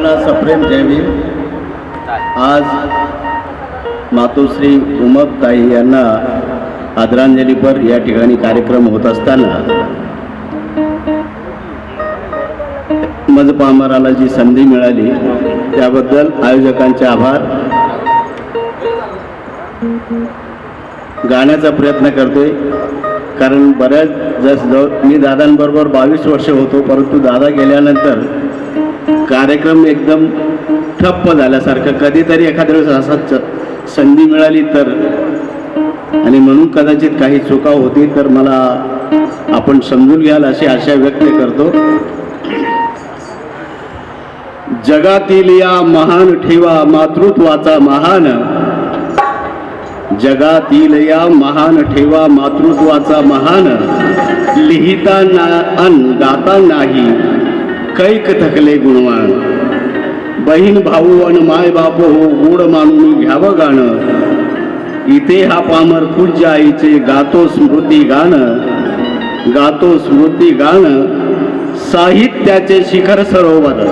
सर्वांना सप्रेम जयवीर आज मातोश्री उमपताई यांना आदरांजलीपर या ठिकाणी कार्यक्रम होत असताना मजपामराला जी संधी मिळाली त्याबद्दल आयोजकांचे आभार. गाण्याचा प्रयत्न करतोय कारण बऱ्याच जस जवळ मी दादांबरोबर बावीस वर्ष होतो परंतु दादा गेल्यानंतर कार्यक्रम एकदम ठप्प झाल्यासारखं. कधीतरी एखाद्या वेळेस असा संधी मिळाली तर. आणि म्हणून कदाचित काही चुका होती तर मला आपण समजून घ्याल अशी आशा व्यक्त करतो. जगातील या महान ठेवा मातृत्वाचा महान. जगातील या महान ठेवा मातृत्वाचा महान. लिहिताना अन गाता नाही कैक थकले गुणवान। बहीण भाऊ अन माय बाप हो गोड मानून घ्यावं गाणं। इथे हा पामर पूज्य आईचे गातो स्मृती गाणं। गातो स्मृती गाणं साहित्याचे शिखर सरोवर।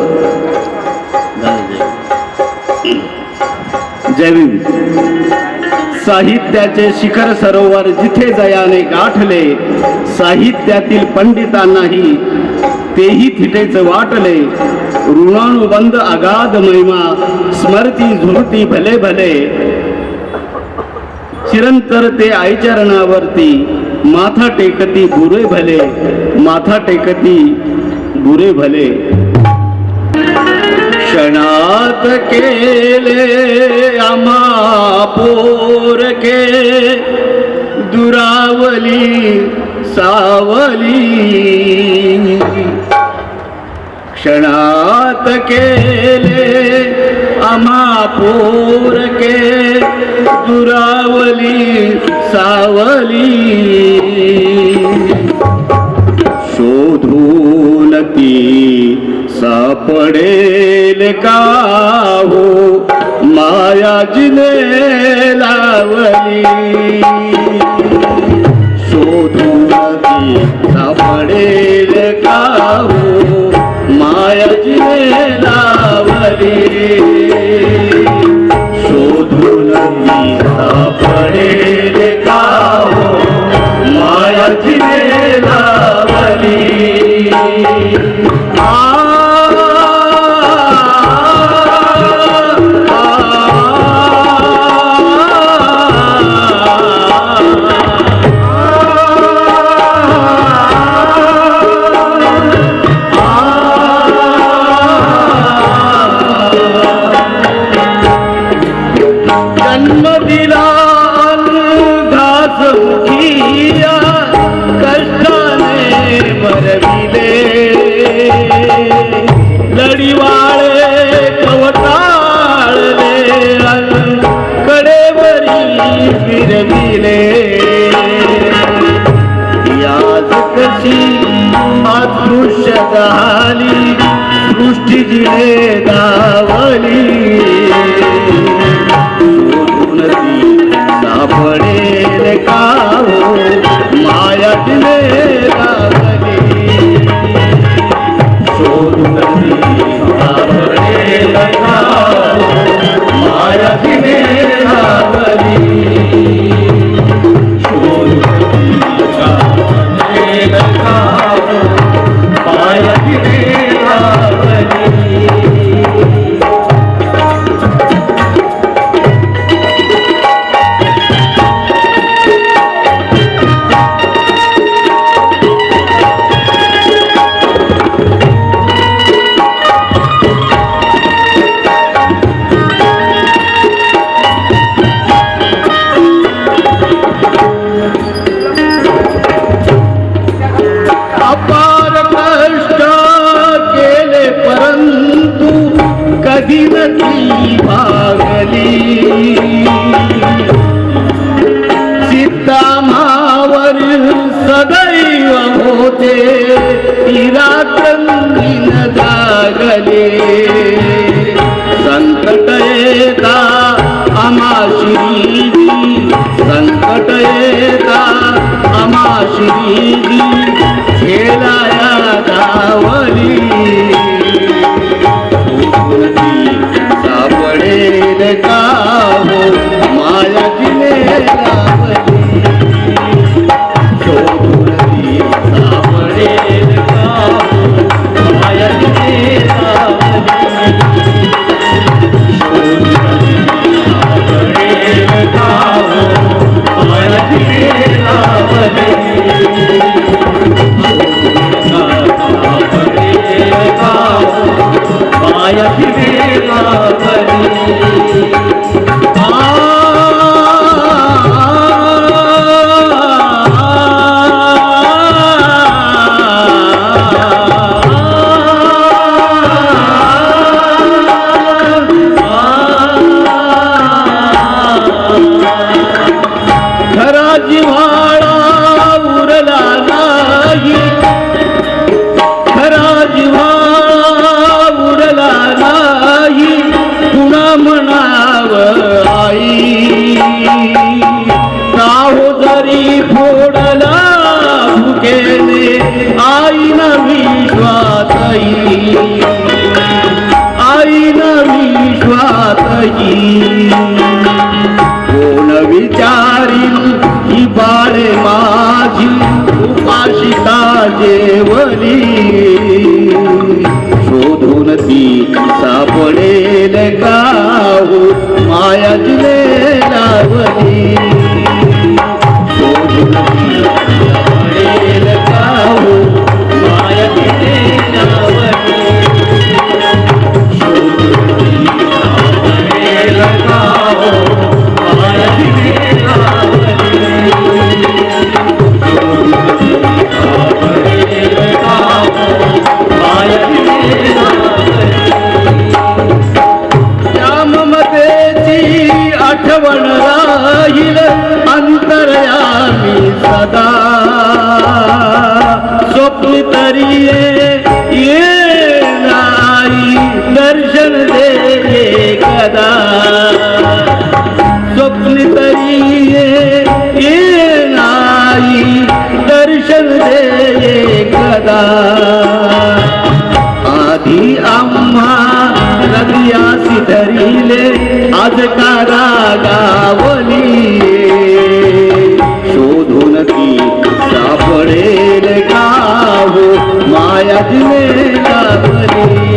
जय साहित्याचे शिखर सरोवर जिथे जयाने गाठले साहित्यातील पंडितांनाही तेही फिटेचं वाटले ऋणानुबंध अगाध महिमा स्मरती झुरती भले भले. चिरंतर ते आईचरणावरती माथा टेकती बुरे भले माथा टेकती बुरे भले. क्षणात केले आमा पोरके दुरावली सावली. क्षणात केले अमापूर के दुरावली सावली. शोधून ती सापडेल का हो मायाजीने लावली. शोधून ती सापडेल का हो मायाजीने लावली। सापडेल का हो? माया आमाशी खेळाया गावली कोण विचारील ही बाळे माझी उपाशिता जेवली शोधून ती सापडेल का माया दिले लावली. सापडेल का हो माया दिले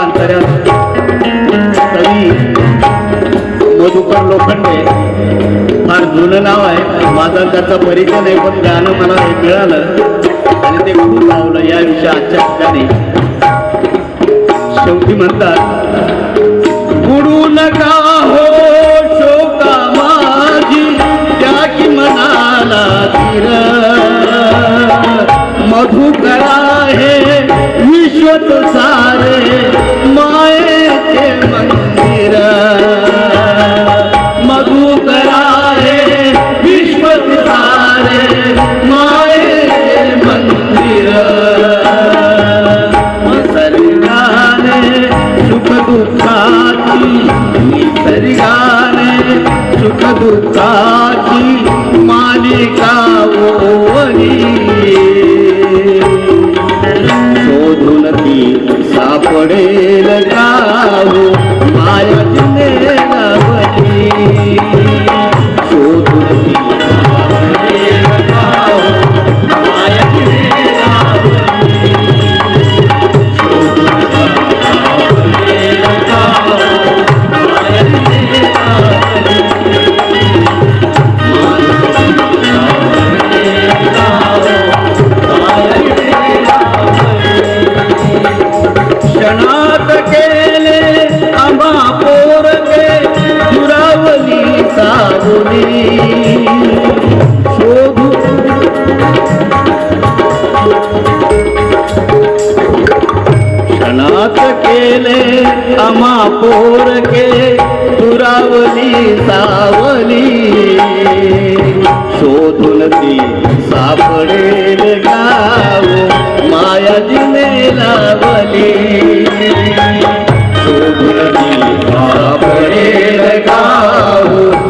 शेवटच्या अंतरात. कवी मधुकर लोखंडे फार जुनं नाव आहे माझा त्याचा परिचय नाही पण गाणं मला हे मिळालं. आणि ते खूप लावलं या विषयी आजच्या ठिकाणी. शेवटी म्हणतात बुडू नका हो शोका माझी त्या की मनाला धीर मधुकरा हे विश्व तुझा क्षणात केले अमा पोरके दुरावली सावली. शोधून ती सापडेल गाव माया जिने लावली. शोधून ती सापडेल गाव